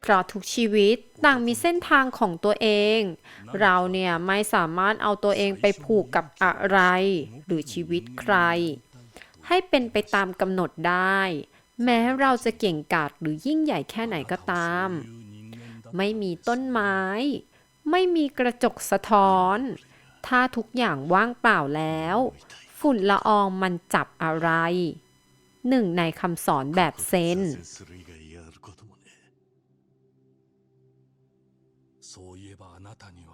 เพราะทุกชีวิตต่างมีเส้นทางของตัวเอง เราเนี่ยไม่สามารถเอาตัวเองไปผูกกับอะไร หรือชีวิตใคร ให้เป็นไปตามกำหนดได้ แม้เราจะเก่งกาจหรือยิ่งใหญ่แค่ไหนก็ตาม ไม่มีต้นไม้ ไม่มีกระจกสะท้อน ถ้าทุกอย่างว่างเปล่าแล้ว ฝุ่นละอองมันจับอะไร หนึ่งในคำสอนแบบเซน 하다니와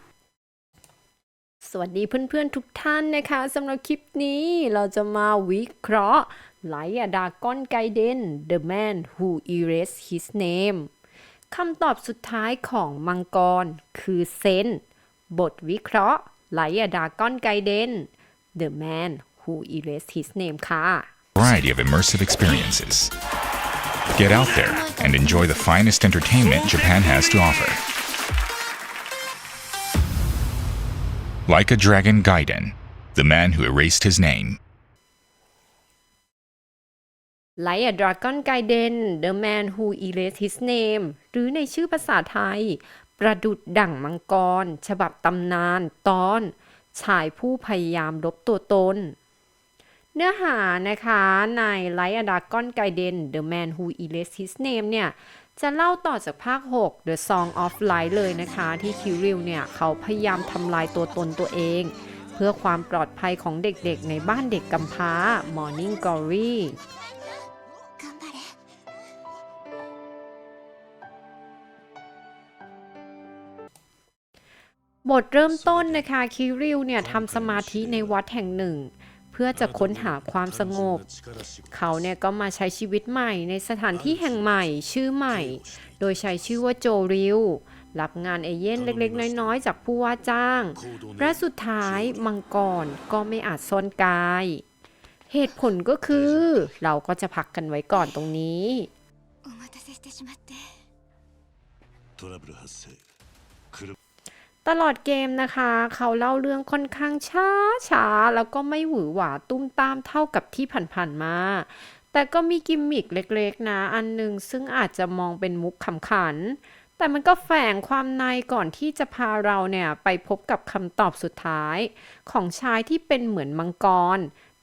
สวัสดีเพื่อนๆทุกท่านนะคะสำหรับคลิปนี้เราจะมาวิเคราะห์ไลอะดากอนไกเดน The Man Who Erased His Name คำตอบสุดท้ายของมังกร คือเซน บทวิเคราะห์ไลอะดากอนไกเดน The Man Who Erased His Name ค่ะ variety of immersive experiences. Get out there and enjoy the finest entertainment Japan has to offer. Like a Dragon Gaiden, the man who erased his name. Like a Dragon Gaiden, The Man Who Erased His Name หรือในชื่อภาษาไทย ประดุดดั่งมังกร ฉบับตำนาน ตอน ชายผู้พยายามลบตัวตน เนื้อหานะคะในไลอ a ดากอ Gai Dan The Man Who e r a s e His Name เนี่ย จะเล่าต่อจากภาค 6 The Song of Light เลยนะคะ ที่คิริลเนี่ย เขาพยายามทำลายตัวตนตัวเอง เพื่อความปลอดภัยของเด็กๆ ในบ้านเด็กกำพร้า Morning Glory บทเริ่มต้นนะคะคิริวเนี่ยทำสมาธิในวัดแห่งหนึ่ง เพื่อจะค้นหาความสงบ เขาเนี่ยก็มาใช้ชีวิตใหม่ในสถานที่แห่งใหม่ชื่อใหม่ โดยใช้ชื่อว่าโจริวรับงานเอเย่นเล็กๆ น้อยๆ จากผู้ว่าจ้าง และสุดท้ายมังกรก็ไม่อาจซ่อนกาย เหตุผลก็คือ เราก็จะพักกันไว้ก่อนตรงนี้ お待たせしてしまって トラブル発生車 ตลอดเกมนะคะ เขาเล่าเรื่องค่อนข้างช้าช้าแล้วก็ไม่หวือหวาตุ้มตามเท่ากับที่ผ่านๆมา แต่ก็มีกิมมิกเล็กๆนะ อันหนึ่งซึ่งอาจจะมองเป็นมุกขำขัน แต่มันก็แฝงความในก่อนที่จะพาเราเนี่ย ไปพบกับคำตอบสุดท้าย ของชายที่เป็นเหมือนมังกร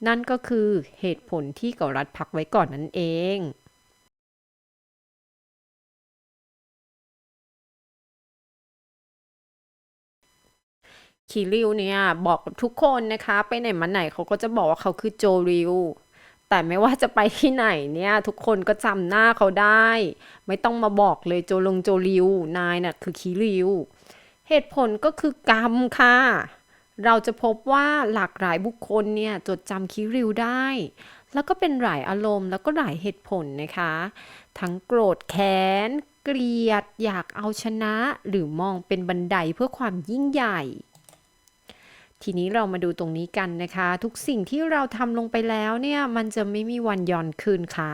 นั่นก็คือเหตุผลที่เการัดพักไว้ก่อนนั่นเอง คิริวเนี่ยบอกกับทุกคนนะคะ ไปไหนมาไหนเขาก็จะบอกว่าเขาคือโจริวแต่ไม่ว่าจะไปที่ไหนเนี่ย ทุกคนก็จำหน้าเขาได้ ไม่ต้องมาบอกเลยโจลงโจริวนายน่ะคือคิริว เหตุผลก็คือกรรมค่ะ เราจะพบว่าหลากหลายบุคคลเนี่ยจดจำคิริวได้ แล้วก็เป็นหลายอารมณ์แล้วก็หลายเหตุผลนะคะ ทั้งโกรธแค้น เกลียด อยากเอาชนะ หรือมองเป็นบันไดเพื่อความยิ่งใหญ่ ทีนี้เรามาดูตรงนี้กันนะคะ ทุกสิ่งที่เราทำลงไปแล้วเนี่ยมันจะไม่มีวันย้อนคืนค่ะ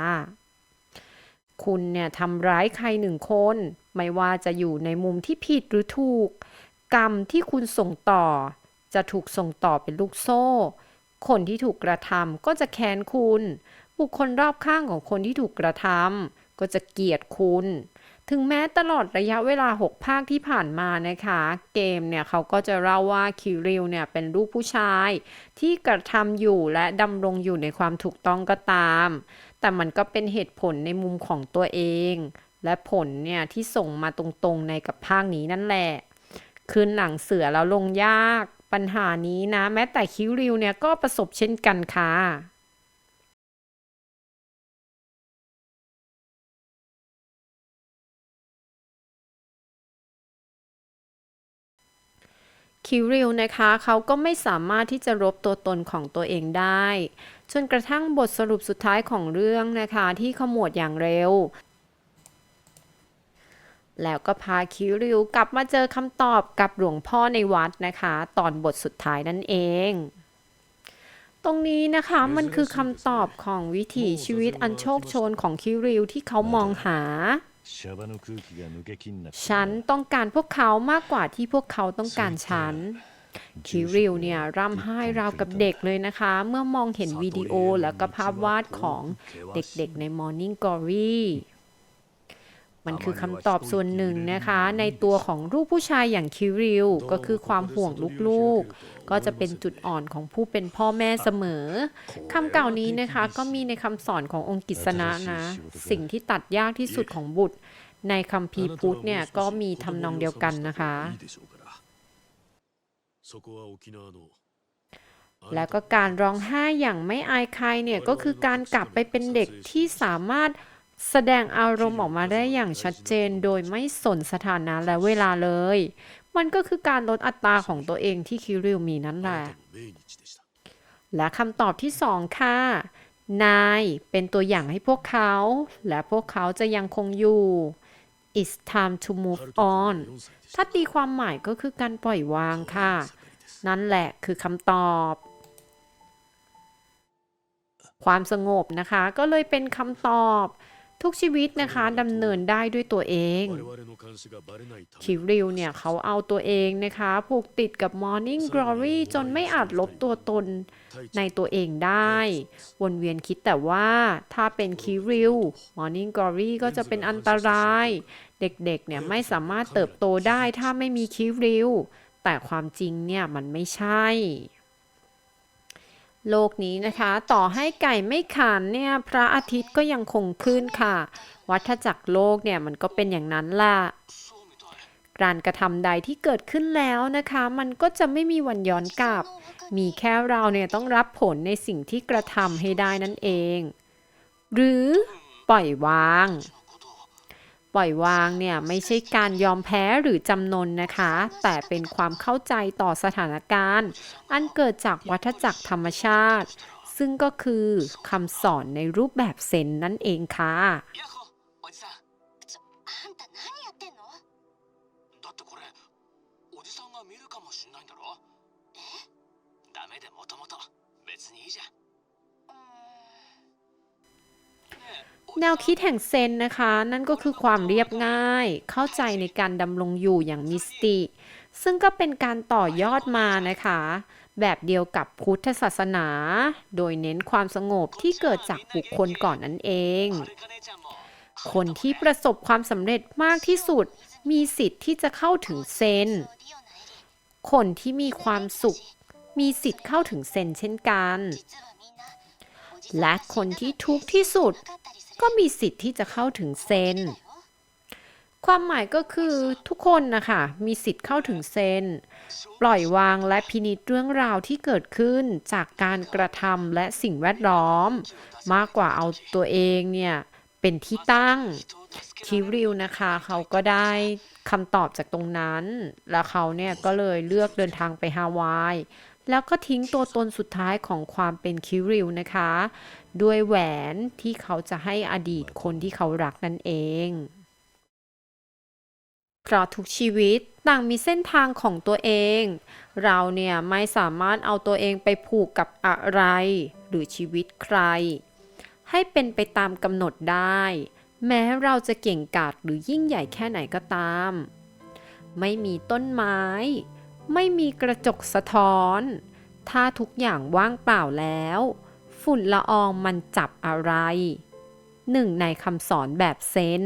คุณเนี่ยทำร้ายใครหนึ่งคน ไม่ว่าจะอยู่ในมุมที่ผิดหรือถูก กรรมที่คุณส่งต่อ จะถูกส่งต่อเป็นลูกโซ่ คนที่ถูกกระทำก็จะแค้นคุณ บุคคลรอบข้างของคนที่ถูกกระทำก็จะเกลียดคุณ ถึงแม้ตลอดระยะเวลา 6 ภาคที่ผ่านมานะคะ เกมเนี่ยเขาก็จะเล่าว่าคิริวเนี่ยเป็นลูกผู้ชาย ที่กระทำอยู่และดำรงอยู่ในความถูกต้องก็ตาม แต่มันก็เป็นเหตุผลในมุมของตัวเอง และผลเนี่ยที่ส่งมาตรงๆในกับภาคนี้นั่นแหละคืนหลังเสือแล้วลงยาก ปัญหานี้นะ แม้แต่คิริวเนี่ยก็ประสบเช่นกันค่ะ คิริวนะคะเขาก็ไม่สามารถที่จะรบตัวตนของตัวเองได้ จนกระทั่งบทสรุปสุดท้ายของเรื่องนะคะที่ขมวดอย่างเร็ว แล้วก็พาคิริวกลับมาเจอคำตอบกับหลวงพ่อในวัดนะคะ ตอนบทสุดท้ายนั่นเองตรงนี้นะคะมันคือคำตอบของวิถีชีวิตอันโชคโชนของคิริวที่เขามองหา ฉันต้องการพวกเขามากกว่าที่พวกเขาต้องการฉัน คิริวเนี่ยร่ำไห้ราวกับเด็กเลยนะคะ เมื่อมองเห็นวิดีโอแล้วก็ภาพวาดของเด็กๆใน Morning Glory มันคือคำตอบส่วนหนึ่งนะคะ ในตัวของรูปผู้ชายอย่างคิริวก็คือความห่วงลูกๆ ก็จะเป็นจุดอ่อนของผู้เป็นพ่อแม่เสมอคำเก่านี้นะคะก็มีในคำสอนขององค์กิษณะนะ สิ่งที่ตัดยากที่สุดของบุตร ในคำพีพุทธเนี่ยก็มีทำนองเดียวกันนะคะแล้วก็การร้องไห้อย่างไม่อายใครเนี่ยก็คือการกลับไปเป็นเด็กที่สามารถ แสดงอารมณ์ออกมาได้อย่างชัดเจนโดยไม่สนสถานะและเวลาเลย มันก็คือการลดอัตราของตัวเองที่คิริวมีนั่นแหละ และคำตอบที่สองค่ะ นายเป็นตัวอย่างให้พวกเขา และพวกเขาจะยังคงอยู่ it's time to move on ถ้าตีความหมายก็คือการปล่อยวางค่ะ นั่นแหละคือคำตอบ ความสงบนะคะ ก็เลยเป็นคำตอบ ทุกชีวิตนะคะดำเนินได้ด้วยตัวเองคิริวเนี่ยเขาเอาตัวเองนะคะผูกติดกับ Morning Glory จนไม่อาจลบตัวตนในตัวเองได้ วนเวียนคิดแต่ว่าถ้าเป็นคิริว Morning Glory ก็จะเป็นอันตราย เด็กๆเนี่ยไม่สามารถเติบโตได้ถ้าไม่มีคิริว แต่ความจริงเนี่ยมันไม่ใช่ โลกนี้นะคะ ต่อให้ไก่ไม่ขันเนี่ยพระอาทิตย์ก็ยังคงขึ้นค่ะ วัฏจักรโลกเนี่ยมันก็เป็นอย่างนั้นล่ะการกระทำใดที่เกิดขึ้นแล้วนะคะ มันก็จะไม่มีวันย้อนกลับ มีแค่เราเนี่ยต้องรับผลในสิ่งที่กระทำให้ได้นั่นเอง หรือปล่อยวาง ปล่อยวางเนี่ยไม่ใช่การยอมแพ้หรือจำนนนะคะ แต่เป็นความเข้าใจต่อสถานการณ์ อันเกิดจากวัฏจักรธรรมชาติ ซึ่งก็คือคำสอนในรูปแบบเซนนั่นเองค่ะ ヤッホーおじさんちょあんた何やってんのだってこれおじさんが見るかもしんないんだろえダメでもともと別にいいじゃん แนวคิดแห่งเซนนะคะ นั่นก็คือความเรียบง่าย เข้าใจในการดำรงอยู่อย่างมิสติ ซึ่งก็เป็นการต่อยอดมานะคะ แบบเดียวกับพุทธศาสนา โดยเน้นความสงบที่เกิดจากบุคคลก่อนนั่นเอง คนที่ประสบความสำเร็จมากที่สุด มีสิทธิ์ที่จะเข้าถึงเซน คนที่มีความสุข มีสิทธิ์เข้าถึงเซนเช่นกันและคนที่ทุกข์ที่สุด ก็มีสิทธิ์ที่จะเข้าถึงเซน ความหมายก็คือทุกคนนะคะมีสิทธิ์เข้าถึงเซน ปล่อยวางและพินิจเรื่องราวที่เกิดขึ้นจากการกระทำและสิ่งแวดล้อม มากกว่าเอาตัวเองเนี่ยเป็นที่ตั้งคิวริวนะคะ เขาก็ได้คำตอบจากตรงนั้น แล้วเขาเนี่ยก็เลยเลือกเดินทางไปฮาวาย แล้วก็ทิ้งตัวตนสุดท้ายของความเป็นคิวริวนะคะ ด้วยแหวนที่เขาจะให้อดีตคนที่เขารักนั่นเองเพราะทุกชีวิตต่างมีเส้นทางของตัวเอง เราเนี่ยไม่สามารถเอาตัวเองไปผูกกับอะไร หรือชีวิตใคร ให้เป็นไปตามกำหนดได้ แม้เราจะเก่งกาจหรือยิ่งใหญ่แค่ไหนก็ตาม ไม่มีต้นไม้ ไม่มีกระจกสะท้อน ถ้าทุกอย่างว่างเปล่าแล้ว ฝุ่นละอองมันจับอะไร หนึ่งในคำสอนแบบเซน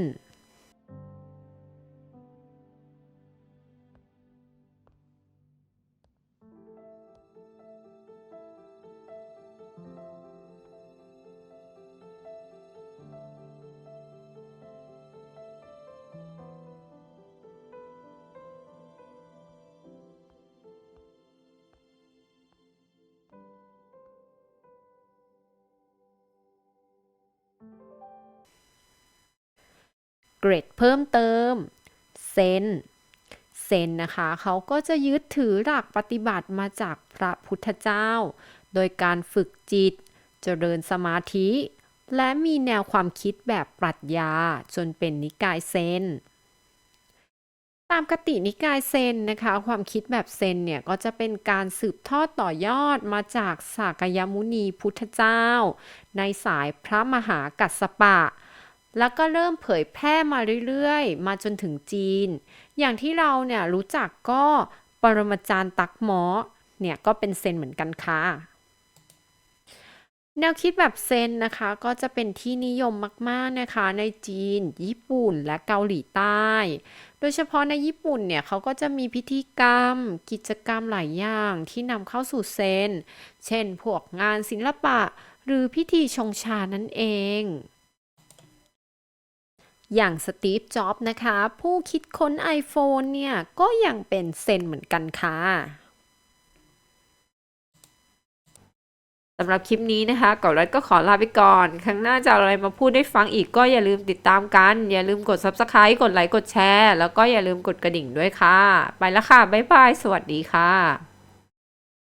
เกรดเพิ่มเติมเซนเซนนะคะเขาก็จะยึดถือหลักปฏิบัติมาจากพระพุทธเจ้า โดยการฝึกจิต เจริญสมาธิ และมีแนวความคิดแบบปรัชญาจนเป็นนิกายเซนตามกตินิกายเซนนะคะ ความคิดแบบเซนเนี่ย ก็จะเป็นการสืบทอดต่อยอดมาจากสากยมุนีพุทธเจ้า ในสายพระมหากัสสปะ แล้วก็เริ่มเผยแพร่มาเรื่อยๆ มาจนถึงจีน อย่างที่เราเนี่ยรู้จักก็ปรมาจารย์ตักหมอเนี่ยก็เป็นเซนเหมือนกันค่ะ แนวคิดแบบเซนนะคะก็จะเป็นที่นิยมมากๆนะคะในจีน ญี่ปุ่นและเกาหลีใต้ โดยเฉพาะในญี่ปุ่นเนี่ยเขาก็จะมีพิธีกรรม กิจกรรมหลายอย่างที่นำเข้าสู่เซน เช่นพวกงานศิลปะหรือพิธีชงชานั่นเอง อย่างสตีฟ จ็อบส์นะคะ ผู้คิดค้น iPhone เนี่ย ก็ยังเป็นเซนเหมือนกันค่ะสำหรับคลิปนี้นะคะก่อนรัดก็ขอลาไปก่อน ครั้งหน้าจะอาอะไรมาพูดได้ฟังอีกก็อย่าลืมติดตามกัน อย่าลืมกด Subscribe กดไลค์ กดแชร์ แล้วก็อย่าลืมกดกระดิ่งด้วยค่ะ ไปแล้วค่ะ บ๊ายบาย สวัสดีค่ะ